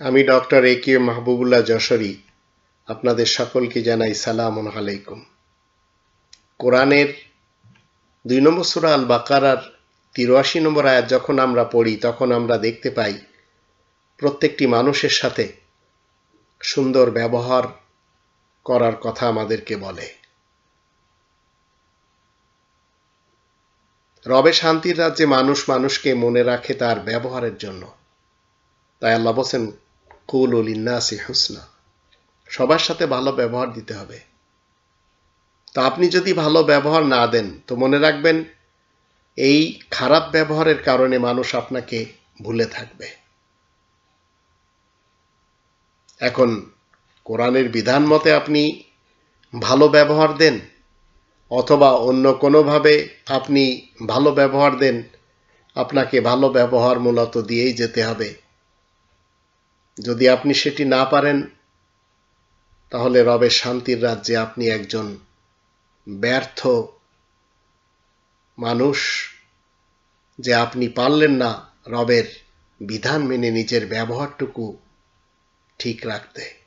আমি doctor A কে মাহবুবুল্লাহ যশোরী, আপনাদের সকলকে জানাই সালাম আলাইকুম। কোরআনের দুই নম্বর সুরা আল বাকারার তিরাশি নম্বর আয়াত যখন আমরা পড়ি, তখন আমরা দেখতে পাই, প্রত্যেকটি মানুষের সাথে সুন্দর ব্যবহার করার কথা আমাদেরকে বলে। রবে শান্তির রাজ্যে মানুষ মানুষকে মনে রাখে তার ব্যবহারের জন্য। তাই আল্লাহ বলছেন কুল উল ইন্নাসি হুসনা। সবার সাথে ভালো ব্যবহার দিতে হবে। তো আপনি যদি ভালো ব্যবহার না দেন, তো মনে রাখবেন, এই খারাপ ব্যবহারের কারণে মানুষ আপনাকে ভুলে থাকবে। এখন, কোরআনের বিধান মতে আপনি ভালো ব্যবহার দেন, অথবা অন্য কোনোভাবে আপনি ভালো ব্যবহার দেন, আপনাকে ভালো ব্যবহার মূলত দিয়েই যেতে হবে। যদি আপনি সেটি না পারেন, তাহলে রবের শান্তির রাজ্যে আপনি একজন ব্যর্থ মানুষ যে আপনি পারলেন না রবের বিধান মেনে নিজের ব্যবহারটুকু ঠিক রাখতে।